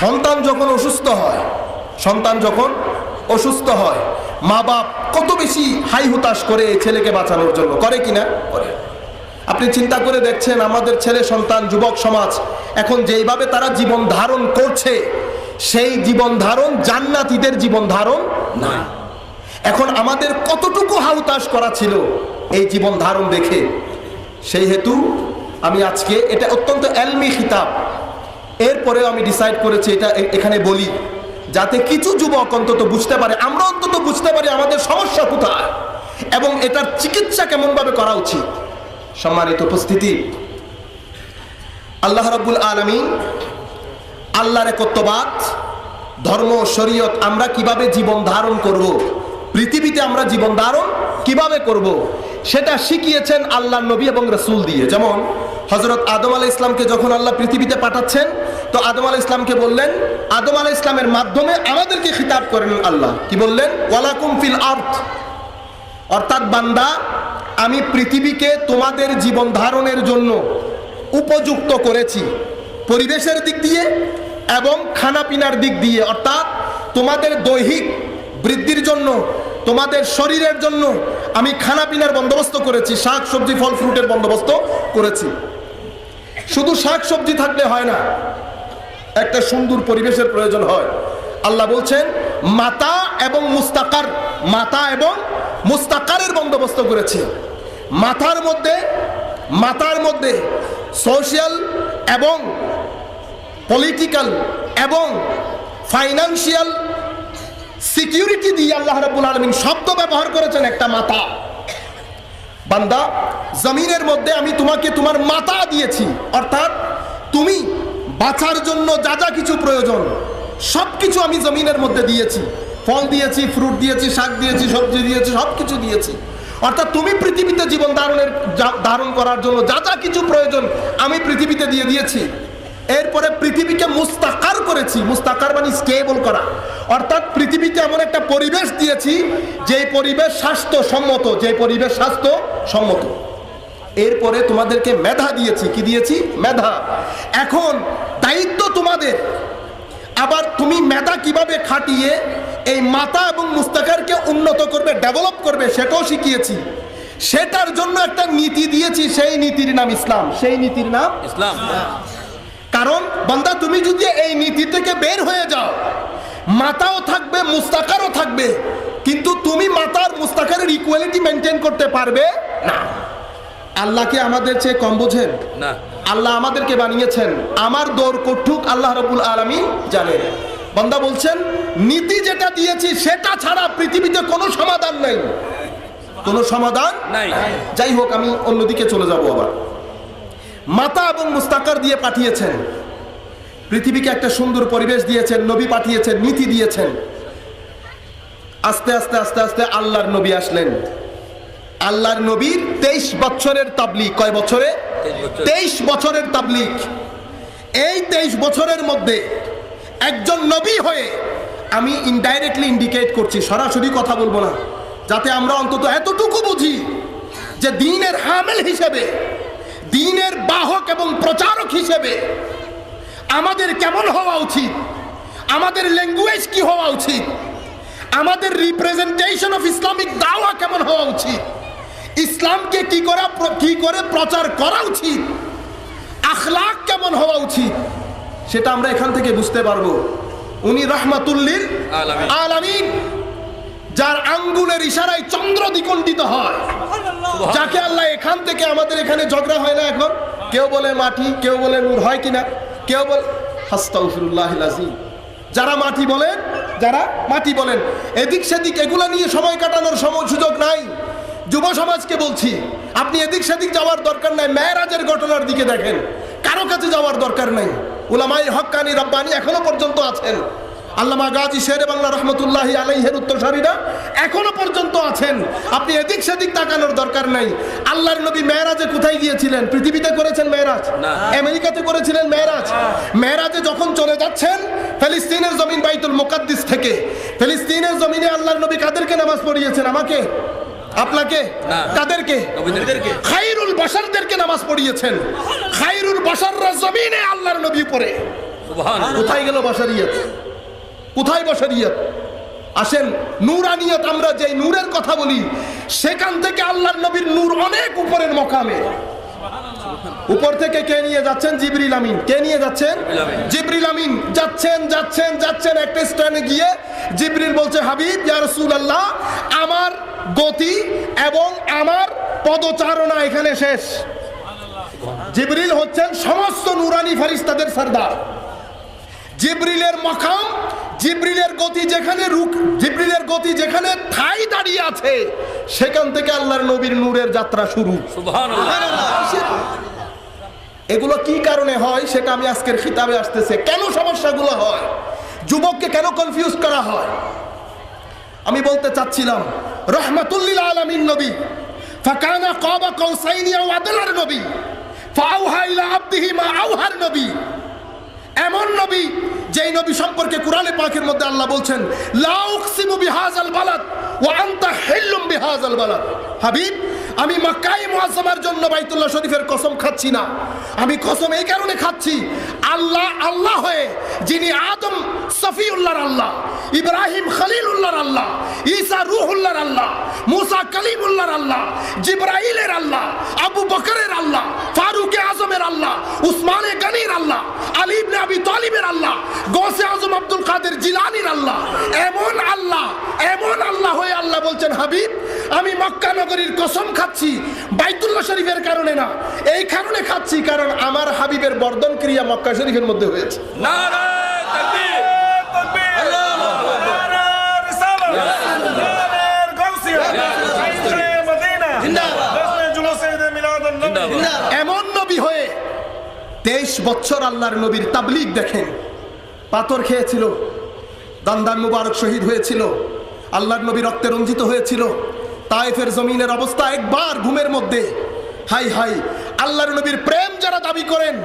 সন্তান যখন অসুস্থ হয়, সন্তান যখন অসুস্থ হয় মা বাপ কত বেশি হাই হুতাশ করে ছেলেকে বাঁচানোর জন্য, করে কিনা করে। আপনি চিন্তা করে দেখছেন, আমাদের ছেলে, সন্তান, যুবক সমাজ এখন যেইভাবে তারা জীবন ধারণ করছে, সেই জীবন ধারণ জান্নাতীদের জীবন ধারণ না এখন আমাদের কতটুকু হাউতাশ করা ছিল এই জীবন ধারণ দেখে, সেই হেতু আমি আজকে এটা অত্যন্ত এলমি খিতাব এরপরেও আমি ডিসাইড করেছি এটা এখানে বলি, যাতে কিছু যুবক অন্তত বুঝতে পারে, আমরা অন্তত বুঝতে পারি আমাদের সমস্যা কোথায় এবং এটার চিকিৎসা কেমনভাবে করা উচিত সম্মানিত উপস্থিতি, আল্লাহ রাব্বুল আলমিন আল্লাহর একত্ববাদ, ধর্ম শরীয়ত আমরা কীভাবে জীবন ধারণ করব। পৃথিবীতে আমরা জীবন ধারণ কীভাবে করব। সেটা শিখিয়েছেন আল্লাহ নবী এবং রসুল দিয়ে যেমন হজরত আদম আলাহ ইসলামকে যখন আল্লাহ পৃথিবীতে পাঠাচ্ছেন তো আদম আলাহ ইসলামকে বললেন, আদম আলাহ ইসলামের মাধ্যমে আমাদেরকে খিতাব করেন আল্লাহ। কি বললেন? ওয়ালাকুম ফিল আর্থ অর্থাৎ বান্দা, আমি পৃথিবীকে তোমাদের জীবন ধারণের জন্য উপযুক্ত করেছি। পরিবেশের দিক দিয়ে এবং খানাপিনার দিক দিয়ে। অর্থাৎ তোমাদের দৈহিক বৃদ্ধির জন্য, তোমাদের শরীরের জন্য আমি খানাপিনার বন্দোবস্ত করেছি, শাক, সবজি, ফল, ফ্রুটের বন্দোবস্ত করেছি। শুধু শাক, সবজি থাকলে হয় না একটা সুন্দর পরিবেশের প্রয়োজন হয়। আল্লাহ বলছেন, মাতা এবং মুস্তাকার, মাতা এবং মুস্তাকারের বন্দোবস্ত করেছে। মাথার মধ্যে মাথার মধ্যে সোশ্যাল এবং পলিটিক্যাল এবং ফাইনান্সিয়াল সিকিউরিটি দিয়ে আল্লাহ রাব্বুল আলমিন শব্দ ব্যবহার করেছেন একটা মাতা। বান্দা, জমিনের মধ্যে আমি তোমাকে তোমার মাতা দিয়েছি। অর্থাৎ তুমি বাঁচার জন্য যা যা কিছু প্রয়োজন সব কিছু আমি জমিনের মধ্যে দিয়েছি। ফল দিয়েছি ফ্রুট দিয়েছি, শাক দিয়েছি, সবজি দিয়েছি সব কিছু দিয়েছি। অর্থাৎ তুমি পৃথিবীতে জীবন ধারণের ধারণ করার জন্য যা যা কিছু প্রয়োজন আমি পৃথিবীতে দিয়ে দিয়েছি। এরপরে পৃথিবীকে মুস্তাকার করেছি। মুস্তাকার মানে স্টেবল করা। অর্থাৎ পৃথিবীতে এমন একটা পরিবেশ দিয়েছি যে পরিবেশ স্বাস্থ্যসম্মত যে পরিবেশ স্বাস্থ্য সম্মত এরপরে তোমাদেরকে মেধা দিয়েছি। কি দিয়েছি? মেধা। এখন দায়িত্ব তোমাদের। আবার তুমি মেধা কীভাবে খাটিয়ে এই মাতা এবং মুস্তাকারকে উন্নত করবে ডেভেলপ করবে সেটাও শিখিয়েছি। সেটার জন্য একটা নীতি দিয়েছি সেই নীতির নাম ইসলাম। সেই নীতির নাম ইসলাম। কারণ বান্দা তুমি যদি এই নীতি থেকে বের হয়ে যাও মাতাও থাকবে মুস্তাকারও থাকবে কিন্তু তুমি মাতার মুস্তাকারের ইকুয়ালিটি মেনটেন করতে পারবে না। আল্লাহকে আমাদের চেয়ে কম বোঝেন? না। আল্লাহ আমাদেরকে বানিয়েছেন। আমার দৌড় কঠুক আল্লাহ রবুল আলমী জানেন। বন্দা বলছেন নীতি যেটা দিয়েছি সেটা ছাড়া পৃথিবীতে কোনো সমাধান নেই। কোনো সমাধান নাই। যাই হোক আমি অন্যদিকে চলে যাব আবার। মাতা এবং মুস্তাকার দিয়ে পাঠিয়েছেন। পৃথিবীকে একটা সুন্দর পরিবেশ দিয়েছেন নবী পাঠিয়েছেন নীতি দিয়েছেন। আস্তে আস্তে আস্তে আস্তে আল্লাহর নবী আসলেন। আল্লাহর নবীর তেইশ বছরের তাবলি কয় বছরে 23 বছর। তেইশ বছরের তাবলিক এই তেইশ বছরের মধ্যে একজন নবী হয়ে আমি ইনডাইরেক্টলি ইন্ডিকেট করছি, সরাসরি কথা বলব না, যাতে আমরা অন্তত এতটুকু বুঝি যে দিনের হামেল হিসেবে, দিনের বাহক এবং প্রচারক হিসেবে আমাদের কেমন হওয়া উচিত? আমাদের ল্যাঙ্গুয়েজ কি হওয়া উচিত? আমাদের রিপ্রেজেন্টেশন অফ ইসলামিক দাওয়া কেমন হওয়া উচিত? ইসলামকে কি করা কি করে প্রচার করা উচিত? আখলাক কেমন হওয়া উচিত? সেটা আমরা এখান থেকে বুঝতে পারব। উনি রহমাতুল্লিল আলামিন। যার আঙ্গুলের ইশারায় চন্দ্র দ্বিকণ্ঠিত হয়। যাকে আল্লাহ এখান থেকে আমাদের এখানে ঝগড়া হয় না এখন। কেউ বলে মাটি কেউ বলে নূর হয় কিনা। কেউ বলে হাস্তাউফিরুল্লাহ আজিম যারা মাটি বলেন যারা মাটি বলেন এদিক সেদিক এগুলা নিয়ে সময় কাটানোর সময় সুযোগ নাই। যুব সমাজকে বলছি আপনি এদিক সেদিক যাওয়ার দরকার নাই মেয়েরাজের ঘটনার দিকে দেখেন। কারও কাছে যাওয়ার দরকার নাই। উলামাই হক্কানি রব্বানি এখনও পর্যন্ত আছেন। আল্লামা গাজী শেরে বাংলা রহমতুল্লাহ আলাইহের উত্তরসারীরা এখনও পর্যন্ত আছেন। আপনি এদিক সেদিক তাকানোর দরকার নাই। আল্লাহর নবী মেয়েরাজে কোথায় গিয়েছিলেন? পৃথিবীতে করেছেন মেয়েরাজ? আমেরিকাতে করেছিলেন মেয়েরাজ? মেয়েরাজে যখন চলে যাচ্ছেন ফেলিস্তিনের জমিন বাইতুল মোকাদ্দিস থেকে। ফেলিস্তিনের জমিনে আল্লাহর নবী কাদেরকে নামাজ পড়িয়েছেন? আমাকে? আপনাকে? তাদেরকে কাদেরকে? খাইরুল বাশারদেরকে নামাজ পড়িয়েছেন। খাইরুল বাশাররা জমিনে আল্লাহর নবী পড়ে। কোথায় গেল বাসারিয়াত কোথায় বাসারিয়াত আসেন নূরানিয়ত আমরা যে নূরের কথা বলি সেখান থেকে আল্লাহর নবীর নূর অনেক উপরের মকামে। উপর থেকে কে নিয়ে যাচ্ছেন? জিবরিল আমিন। কে নিয়ে যাচ্ছেন? জিবরিল আমিন। যাচ্ছেন যাচ্ছেন যাচ্ছেন একটা স্ট্যান্ডে গিয়ে জিবরিল বলছে হাবিব ইয়া রাসূলুল্লাহ আমার গতি এবং আমার পদচারণা এখানে শেষ। জিবরিল হচ্ছেন সমস্ত নুরানি ফারিস্তাদের সর্দার। জিব্রিলের মকাম জিব্রিলের গতি যেখানে রুক জিব্রিলের গতি যেখানে ঠাই দাঁড়িয়ে আছে সেখান থেকে আল্লাহর নবীর নূরের যাত্রা শুরু। এগুলো কি কারণে হয় সেটা আমি আজকের খিতাবে আসতেছে। কেন সমস্যাগুলো হয়? যুবককে কেন কনফিউজ করা হয়? আমি বলতে চাচ্ছিলাম, রহমাতুল্লিল আলামিন নবী, ফাকানা কাবা কৌসাইনি আও আদলার নবী ফাআউহা ইলা আবদিহি মা আওহার নবী। এমন নবী যেই নবী সম্পর্কে কোরআনে পাকের মধ্যে আল্লাহ বলছেন, লা উকসিমু বিহাযাল বালাদ ওয়া আনতা হিল্লুম বিহাযাল বালাদ। হাবিব আমি মক্কায়ে মুআজ্জামার জন্য বাইতুল্লাহ শরীফের কসম খাচ্ছি না। আমি কসম এই কারণে খাচ্ছি, আল্লাহ আল্লাহ হয়ে যিনি আদম সফিউল্লাহর আল্লাহ, ইব্রাহিম খালিল খলিলুল্লাহর আল্লাহ, ঈসা রূহুল্লাহর আল্লাহ, মুসা কালিমুল্লাহর আল্লাহ, জিব্রাইলের আল্লাহ, আবু বকরের আল্লাহ ফারুকে আজমের আল্লাহ উসমানে গনির আল্লাহ, আলী ইবনে আবি তালিবের আল্লাহ, গৌসে আজম আব্দুল কাদের জিলানির আল্লাহ, এমন আল্লাহ এমন আল্লাহ হয়ে আল্লাহ বলছেন, হাবিব আমি মক্কা নগরীর কসম খাচ্ছি বাইতুল্লাহ শরীফের কারণে না। এই কারণে খাচ্ছি কারণ আমার হাবিবের বর্ধন ক্রিয়া মক্কা শরীফের মধ্যে হয়েছে। এমন নবী হয়ে তেইশ বছর আল্লাহর নবীর তাবলিগ দেখেন। পাথর খেয়েছিল দান্দান মুবারক শহীদ হয়েছিল আল্লাহর নবী রক্তে রঞ্জিত হয়েছিল। তায়েফের জমিনের অবস্থা একবার ঘুমের মধ্যে। হাই হাই আল্লাহর নবীর প্রেম যারা দাবি করেন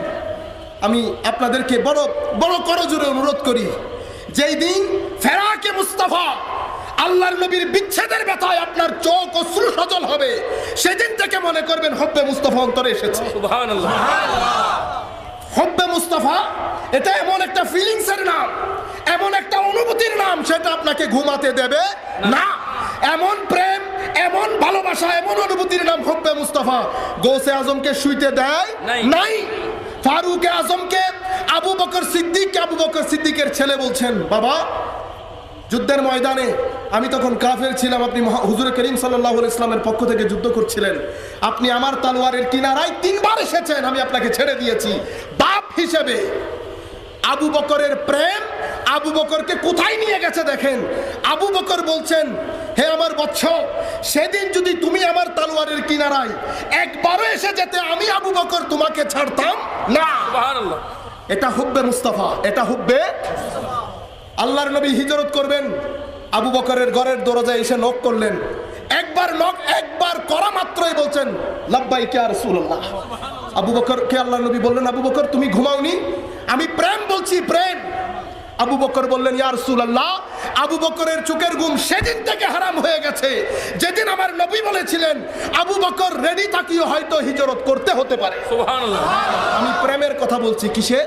আমি আপনাদেরকে বড় বড় করজোরে অনুরোধ করি যেই দিন ফেরাকে মুস্তাফা আল্লাহর নবীর বিচ্ছেদের ব্যথায় আপনার চোখ অশ্রু সজল হবে সেদিন থেকে মনে করবেন হব্বে মুস্তাফা অন্তরে এসেছে। হব্বে মুস্তাফা এটা এমন একটা ফিলিংস এর নাম এমন একটা অনুভূতির নাম সেটা আপনাকে ঘুমাতে দেবে না। এমন প্রেম এমন ভালোবাসা এমন অনুভূতির নাম হব্বে মুস্তাফা। গৌসে আজমকে শুইতে দেয়? নাই। ফারুকে আজমকে আবু বকর সিদ্দিক আবু বকর সিদ্দিকের ছেলে বলছেন বাবা যুদ্ধের ময়দানে আমি তখন কাফের ছিলাম আপনি হুজুর করিম সাল্লাহ ইসলামের পক্ষ থেকে যুদ্ধ করছিলেন। আপনি আমার তালোয়ারের কিনারায় তিনবার এসেছেন আমি আপনাকে ছেড়ে দিয়েছি। বাপ হিসেবে আবু বকরের প্রেম আবু বকরকে কোথায় নিয়ে গেছে দেখেন? আবু বকর বলছেন হে আমার বৎস সেদিন যদি তুমি আমার তালোয়ারের কিনারায় একবারও এসে যেতে আমি আবু বকর তোমাকে ছাড়তাম না। এটা হুব্বে মুস্তাফা এটা হুব্বে। আল্লাহর নবী হিজরত করবেন আবু বকরের ঘরের দরজায় এসে নক করলেন। একবার নক একবার করা মাত্রই বলছেন লাব্বাই কে আর রাসূলুল্লাহ। আবু বকর কে আল্লাহর নবী বললেন আবু বকর তুমি ঘুমাওনি? আমি প্রেম বলছি প্রেম। আবু বকর বললেন ইয়া রাসূলুল্লাহ আবু বকরের চোখের ঘুম সেদিন থেকে হারাম হয়ে গেছে। যেদিন আমার নবী বলেছিলেন আবু বকর রেডি থাকিও হয়তো হিজরত করতে হতে পারে। আমি প্রেমের কথা বলছি কিসে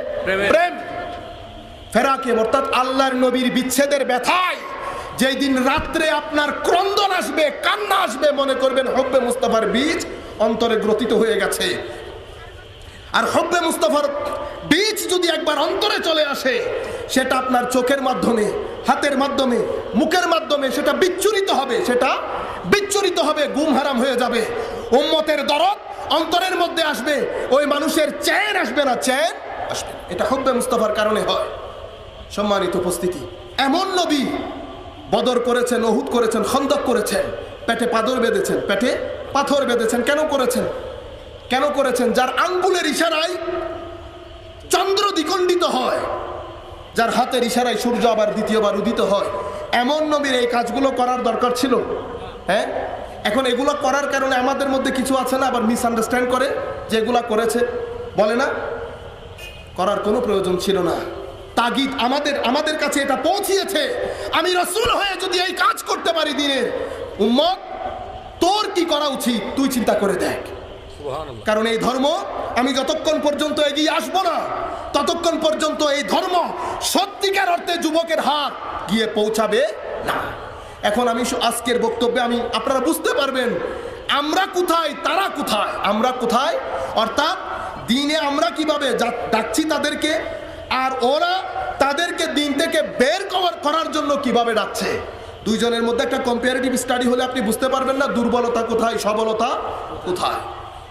প্রেম। ফেরাকে অর্থাৎ আল্লাহর নবীর বিচ্ছেদের ব্যথায় যেই দিন রাত্রে আপনার ক্রন্দন আসবে কান্না আসবে মনে করবেন হব্বে মুস্তাফার বীজ অন্তরে গ্রথিত হয়ে গেছে। আর হব্বে মুস্তাফার বীজ যদি একবার অন্তরে চলে আসে, সেটা আপনার চোখের মাধ্যমে, হাতের মাধ্যমে, মুখের মাধ্যমে সেটা বিচ্ছুরিত হবে, সেটা বিচ্ছুরিত হবে, গুম হারাম হয়ে যাবে। উম্মতের দরদ অন্তরের মধ্যে আসবে, ওই মানুষের চ্যান আসবে না চ্যান আসবে এটা হব্বে মুস্তফার কারণে হয়। সম্মানিত উপস্থিতি, এমন নবী বদর করেছেন অহুদ করেছেন, খন্দক করেছেন, পেটে পাথর বেঁধেছেন, পেটে পাথর বেঁধেছেন, কেন করেছেন? কেন করেছেন? যার আঙ্গুলের ইশারায় চন্দ্র দ্বিখণ্ডিত হয়, যার হাতের ইশারায় সূর্য আবার দ্বিতীয়বার উদিত হয়। এমন নবীর এই কাজগুলো করার দরকার ছিল। হ্যাঁ? এখন এগুলো করার কারণে আমাদের মধ্যে কিছু আছে না, আবার মিসআন্ডারস্ট্যান্ড করে যে এগুলা করেছে। বলে না? করার কোনো প্রয়োজন ছিল না। তাগিদ আমাদের আমাদের কাছে এটা পৌঁছিয়েছে। আমি রসুল হয়ে যদি এই কাজ করতে পারি দিনের, উম্মত, তোর কি করা উচিত? তুই চিন্তা করে দেখ। কারণ এই ধর্ম আমি যতক্ষণ পর্যন্ত এগিয়ে আসব না, ততক্ষণ পর্যন্ত এই ধর্ম সত্যিকার অর্থে যুবকের হাত গিয়ে পৌঁছাবে না। এখন আমি আজকের বক্তব্যে আমি আপনারা বুঝতে পারবেন, আমরা কোথায়, তারা কোথায়? আমরা কোথায়? অর্থাৎ দিনে আমরা কীভাবে ডাকছি তাদেরকে, আর ওরা তাদেরকে দিন থেকে বের করার করার জন্য কীভাবে ডাকছে? দুইজনের মধ্যে একটা কম্পারেটিভ স্টাডি হলে আপনি বুঝতে পারবেন না, দুর্বলতা কোথায়, সবলতা কোথায়।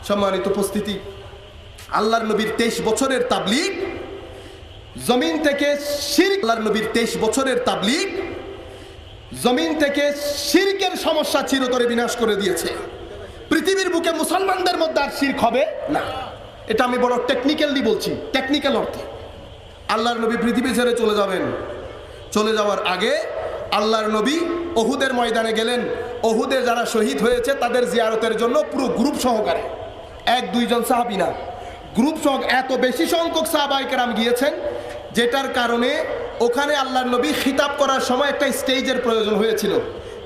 সম্মানিত উপস্থিতি, আল্লাহর নবীর তেইশ বছরের তাবলিগ, জমিন থেকে শির আল্লাহর নবীর তেইশ বছরের তাবলিগ, জমিন থেকে শিরকের সমস্যা চিরতরে বিনাশ করে দিয়েছে। পৃথিবীর বুকে মুসলমানদের মধ্যে আর শির্ক হবে না। এটা আমি বড় টেকনিক্যালি বলছি টেকনিক্যাল অর্থে। আল্লাহর নবী পৃথিবী ছেড়ে চলে যাবেন। চলে যাওয়ার আগে আল্লাহর নবী অহুদের ময়দানে গেলেন। অহুদে যারা শহীদ হয়েছে তাদের জিয়ারতের জন্য পুরো গ্রুপ সহকারে। এক দুইজন সাহাবি না। গ্রুপ সহ এত বেশি সংখ্যক সাহাবাইকেরাম গিয়েছেন, যেটার কারণে ওখানে আল্লাহর নবী খিতাব করার সময় একটা স্টেজের প্রয়োজন হয়েছিল।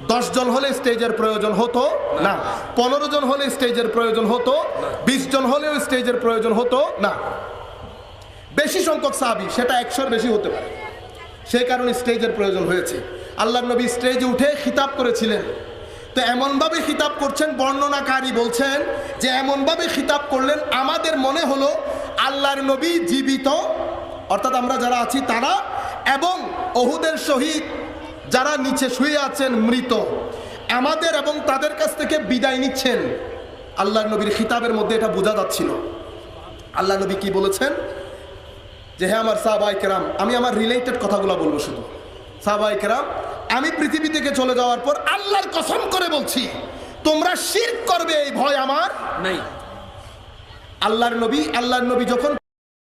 দশ জন হলে স্টেজের প্রয়োজন হতো না। পনেরো জন হলে স্টেজের প্রয়োজন হতো। বিশ জন হলেও স্টেজের প্রয়োজন হতো না। বেশি সংখ্যক সাহাবি, সেটা একশোর বেশি হতে পারে। সেই কারণে স্টেজের প্রয়োজন হয়েছে। আল্লাহ নবী স্টেজে উঠে খিতাব করেছিলেন। তো এমনভাবে খিতাব করছেন, বর্ণনাকারী বলছেন যে এমনভাবে খিতাব করলেন, আমাদের মনে হলো আল্লাহর নবী জীবিত, অর্থাৎ আমরা যারা আছি তারা, এবং অহুদের শহীদ যারা নিচে শুয়ে আছেন মৃত, আমাদের এবং তাদের কাছ থেকে বিদায় নিচ্ছেন। আল্লাহর নবীর খিতাবের মধ্যে এটা বোঝা যাচ্ছিল। আল্লাহ নবী কি বলেছেন? যে হ্যাঁ আমার সাহবাই কেরাম, আমি আমার রিলেটেড কথাগুলো বলব শুধু। সাহবাই কেরাম আমি পৃথিবী থেকে চলে যাওয়ার পর আল্লাহর কসম করে বলছি তোমরা শির করবে এই ভয় আমার নেই। আল্লাহর নবী আল্লাহর নবী যখন